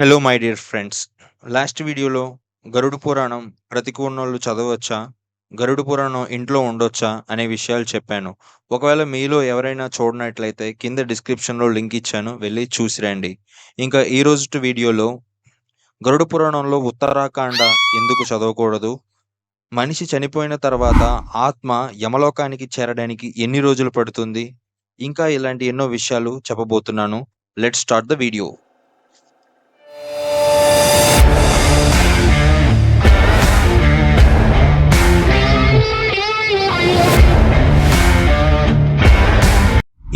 Hello my dear friends last వీడియోలో గరుడు పురాణం బ్రతికున్నోళ్ళు చదవచ్చా? గరుడు పురాణం ఇంట్లో ఉండొచ్చా? అనే విషయాలు చెప్పాను. ఒకవేళ మీలో ఎవరైనా చూడనట్లయితే కింద డిస్క్రిప్షన్లో లింక్ ఇచ్చాను. వెళ్ళి చూసి రండి. ఇంకా ఈ రోజు వీడియోలో గరుడు పురాణంలో ఉత్తరాఖండ ఎందుకు చదవకూడదు? మనిషి చనిపోయిన తర్వాత ఆత్మ యమలోకానికి చేరడానికి ఎన్ని రోజులు పడుతుంది? ఇంకా ఇలాంటి ఎన్నో విషయాలు చెప్పబోతున్నాను. లెట్ స్టార్ట్ ద వీడియో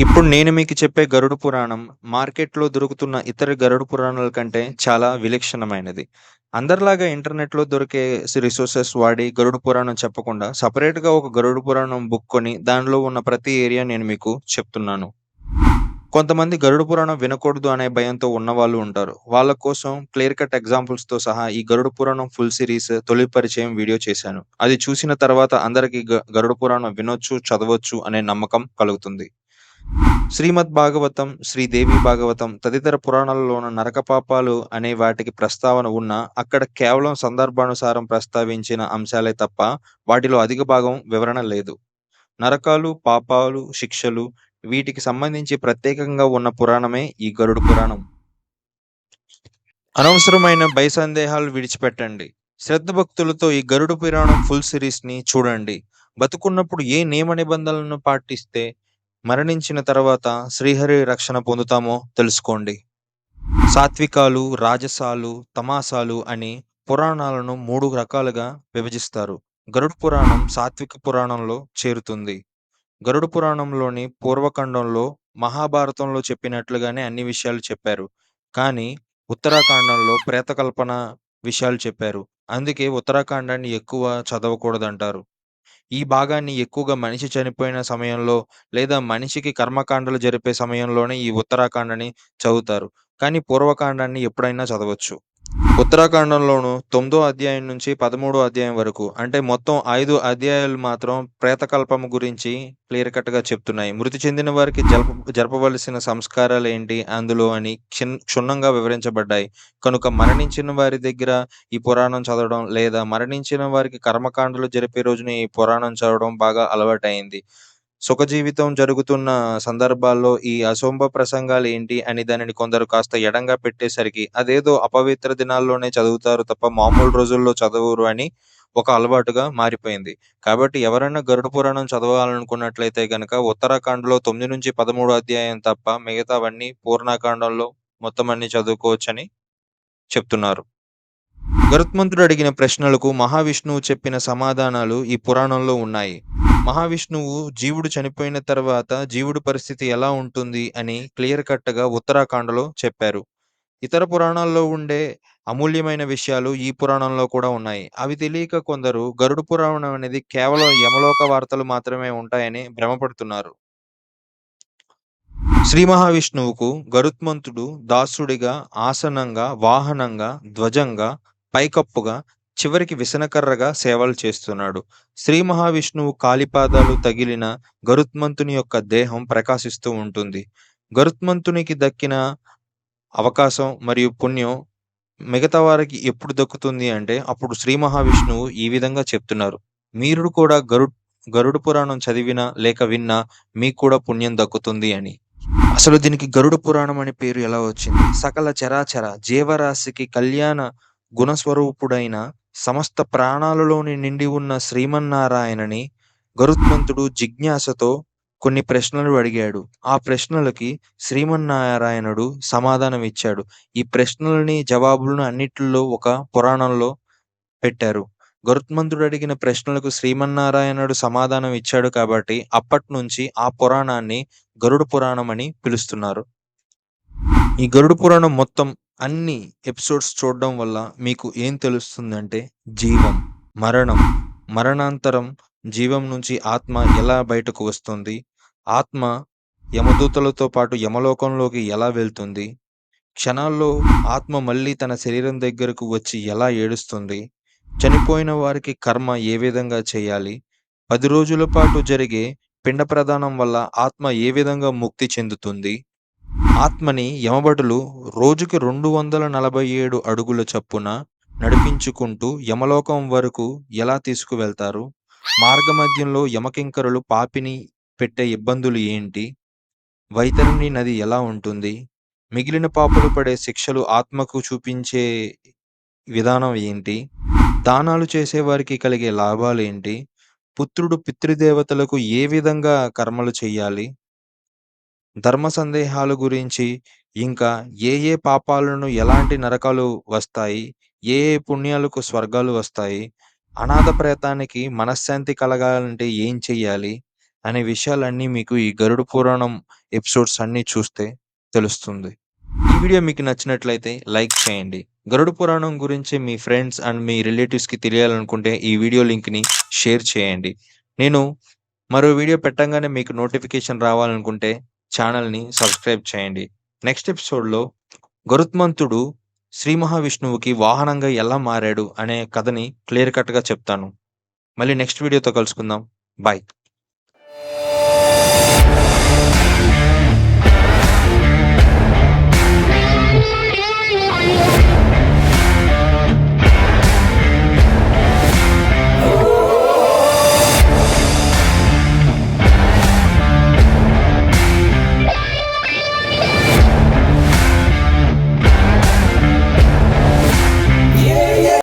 ఇప్పుడు నేను మీకు చెప్పే గరుడు పురాణం మార్కెట్లో దొరుకుతున్న ఇతర గరుడు పురాణాల కంటే చాలా విలక్షణమైనది. అందరిలాగా ఇంటర్నెట్లో దొరికే రిసోర్సెస్ వాడి గరుడు పురాణం చెప్పకుండా సపరేట్గా ఒక గరుడు పురాణం బుక్ కొని దానిలో ఉన్న ప్రతి ఏరియా నేను మీకు చెప్తున్నాను. కొంతమంది గరుడు పురాణం వినకూడదు అనే భయంతో ఉన్న వాళ్ళు ఉంటారు. వాళ్ళ కోసం క్లియర్ కట్ ఎగ్జాంపుల్స్తో సహా ఈ గరుడు పురాణం ఫుల్ సిరీస్ తొలి పరిచయం వీడియో చేశాను. అది చూసిన తర్వాత అందరికి గరుడు పురాణం వినొచ్చు చదవచ్చు అనే నమ్మకం కలుగుతుంది. శ్రీమద్ భాగవతం శ్రీదేవి భాగవతం తదితర పురాణాలలోని నరక పాపాలు అనే వాటికి ప్రస్తావన ఉన్న అక్కడ కేవలం సందర్భానుసారం ప్రస్తావించిన అంశాలే తప్ప వాటిలో అధిక భాగం వివరణ లేదు. నరకాలు పాపాలు శిక్షలు వీటికి సంబంధించి ప్రత్యేకంగా ఉన్న పురాణమే ఈ గరుడు పురాణం. అనవసరమైన భయ సందేహాలు విడిచిపెట్టండి. శ్రద్ధ భక్తులతో ఈ గరుడు పురాణం ఫుల్ సిరీస్ని చూడండి. బతుకున్నప్పుడు ఏ నియమ నిబంధనలను పాటిస్తే మరణించిన తర్వాత శ్రీహరి రక్షణ పొందుతామో తెలుసుకోండి. సాత్వికాలు రాజసాలు తమాసాలు అని పురాణాలను మూడు రకాలుగా విభజిస్తారు. గరుడ పురాణం సాత్విక పురాణంలో చేరుతుంది. గరుడ పురాణంలోని పూర్వఖండంలో మహాభారతంలో చెప్పినట్లుగానే అన్ని విషయాలు చెప్పారు. కానీ ఉత్తరాఖండంలో ప్రేతకల్పన విషయాలు చెప్పారు. అందుకే ఉత్తరాఖండాన్ని ఎక్కువ చదవకూడదంటారు. ఈ భాగాన్ని ఎక్కువగా మనిషి చనిపోయిన సమయంలో లేదా మనిషికి కర్మకాండలు జరిపే సమయంలోనే ఈ ఉత్తరాఖండని చదువుతారు. కానీ పూర్వకాండాన్ని ఎప్పుడైనా చదవచ్చు. ఉత్తరాఖండంలోను తొమ్మిదో అధ్యాయం నుంచి పదమూడో అధ్యాయం వరకు అంటే మొత్తం ఐదు అధ్యాయాలు మాత్రం ప్రేతకల్పము గురించి క్లియర్ కట్గా చెప్తున్నాయి. మృతి చెందిన వారికి జరప జరపవలసిన సంస్కారాలు ఏంటి? అందులో అని క్షుణ్ణంగా వివరించబడ్డాయి. కనుక మరణించిన వారి దగ్గర ఈ పురాణం చదవడం లేదా మరణించిన వారికి కర్మకాండలు జరిపే రోజున ఈ పురాణం చదవడం బాగా అలవాటైంది. సుఖజీవితం జరుగుతున్న సందర్భాల్లో ఈ అశుంభ ప్రసంగాలు ఏంటి అని దానిని కొందరు కాస్త ఎడంగా పెట్టేసరికి అదేదో అపవిత్ర దినాల్లోనే చదువుతారు తప్ప మామూలు రోజుల్లో చదవరు అని ఒక అలవాటుగా మారిపోయింది. కాబట్టి ఎవరైనా గరుడ పురాణం చదవాలనుకున్నట్లయితే గనక ఉత్తరాఖండ్లో తొమ్మిది నుంచి పదమూడు అధ్యాయం తప్ప మిగతావన్నీ పూర్ణాఖండంలో మొత్తం అన్ని చదువుకోవచ్చని చెప్తున్నారు. గరుత్మంతుడు అడిగిన ప్రశ్నలకు మహావిష్ణువు చెప్పిన సమాధానాలు ఈ పురాణంలో ఉన్నాయి. మహావిష్ణువు జీవుడు చనిపోయిన తర్వాత జీవుడు పరిస్థితి ఎలా ఉంటుంది అని క్లియర్ కట్గా ఉత్తరాఖండలో చెప్పారు. ఇతర పురాణాల్లో ఉండే అమూల్యమైన విషయాలు ఈ పురాణంలో కూడా ఉన్నాయి. అవి తెలియక కొందరు గరుడు పురాణం అనేది కేవలం యమలోక వార్తలు మాత్రమే ఉంటాయని భ్రమపడుతున్నారు. శ్రీ మహావిష్ణువుకు గరుత్మంతుడు దాసుడిగా ఆసనంగా వాహనంగా ధ్వజంగా పైకప్పుగా చివరికి విసనకర్రగా సేవలు చేస్తున్నాడు. శ్రీ మహావిష్ణువు కాలిపాదాలు తగిలిన గరుత్మంతుని యొక్క దేహం ప్రకాశిస్తూ ఉంటుంది. గరుత్మంతునికి దక్కిన అవకాశం మరియు పుణ్యం మిగతా వారికి ఎప్పుడు దక్కుతుంది అంటే అప్పుడు శ్రీ మహావిష్ణువు ఈ విధంగా చెప్తున్నారు. మీరు కూడా గరు గరుడు పురాణం చదివినా లేక విన్నా మీకు కూడా పుణ్యం దక్కుతుంది అని. అసలు దీనికి గరుడ పురాణం అనే పేరు ఎలా వచ్చింది? సకల చరాచర జీవరాశికి కళ్యాణ గుణస్వరూపుడైన సమస్త ప్రాణాలలోని నిండి ఉన్న శ్రీమన్నారాయణని గరుత్మంతుడు జిజ్ఞాసతో కొన్ని ప్రశ్నలు అడిగాడు. ఆ ప్రశ్నలకి శ్రీమన్నారాయణుడు సమాధానం ఇచ్చాడు ఈ ప్రశ్నలని జవాబులను అన్నిటిలో ఒక పురాణంలో పెట్టారు. గరుత్మంతుడు అడిగిన ప్రశ్నలకు శ్రీమన్నారాయణుడు సమాధానం ఇచ్చాడు కాబట్టి అప్పటి నుంచి ఆ పురాణాన్ని గరుడ పురాణం అని పిలుస్తున్నారు. ఈ గరుడ పురాణం మొత్తం అన్ని ఎపిసోడ్స్ చూడడం వల్ల మీకు ఏం తెలుస్తుందంటే జీవం మరణం మరణాంతరం జీవం నుంచి ఆత్మ ఎలా బయటకు వస్తుంది ఆత్మ యమదూతలతో పాటు యమలోకంలోకి ఎలా వెళ్తుంది క్షణాల్లో ఆత్మ మళ్ళీ తన శరీరం దగ్గరకు వచ్చి ఎలా ఏడుస్తుంది చనిపోయిన వారికి కర్మ ఏ విధంగా చేయాలి పది రోజుల పాటు జరిగే పిండ ప్రదానం వల్ల ఆత్మ ఏ విధంగా ముక్తి చెందుతుంది ఆత్మని యమభటులు రోజుకి 247 అడుగుల చప్పున నడిపించుకుంటూ యమలోకం వరకు ఎలా తీసుకువెళ్తారు? మార్గమధ్యంలో యమకింకరులు పాపిని పెట్టే ఇబ్బందులు ఏంటి? వైతరుణి నది ఎలా ఉంటుంది? మిగిలిన పాపలు పడే శిక్షలు ఆత్మకు చూపించే విధానం ఏంటి? దానాలు చేసేవారికి కలిగే లాభాలేంటి? పుత్రుడు పితృదేవతలకు ఏ విధంగా కర్మలు చేయాలి ధర్మ సందేహాల గురించి, ఇంకా ఏ ఏ పాపాలను ఎలాంటి నరకాలు వస్తాయి? ఏ ఏ పుణ్యాలకు స్వర్గాలు వస్తాయి? అనాథ ప్రేతానికి మనశ్శాంతి కలగాలంటే ఏం చెయ్యాలి? అనే విషయాలన్నీ మీకు ఈ గరుడ పురాణం ఎపిసోడ్స్ అన్నీ చూస్తే తెలుస్తుంది. ఈ వీడియో మీకు నచ్చినట్లయితే లైక్ చేయండి. గరుడ పురాణం గురించి మీ ఫ్రెండ్స్ అండ్ మీ రిలేటివ్స్‌కి తెలియాలనుకుంటే ఈ వీడియో లింక్‌ని షేర్ చేయండి. నేను మరో వీడియో పెట్టంగానే మీకు నోటిఫికేషన్ రావాలనుకుంటే ఛానల్ని సబ్స్క్రైబ్ చేయండి. నెక్స్ట్ ఎపిసోడ్లో గరుత్మంతుడు శ్రీ మహావిష్ణువుకి వాహనంగా ఎలా మారాడు అనే కథని క్లియర్ కట్గా చెప్తాను. మళ్ళీ నెక్స్ట్ వీడియోతో కలుసుకుందాం. బాయ్.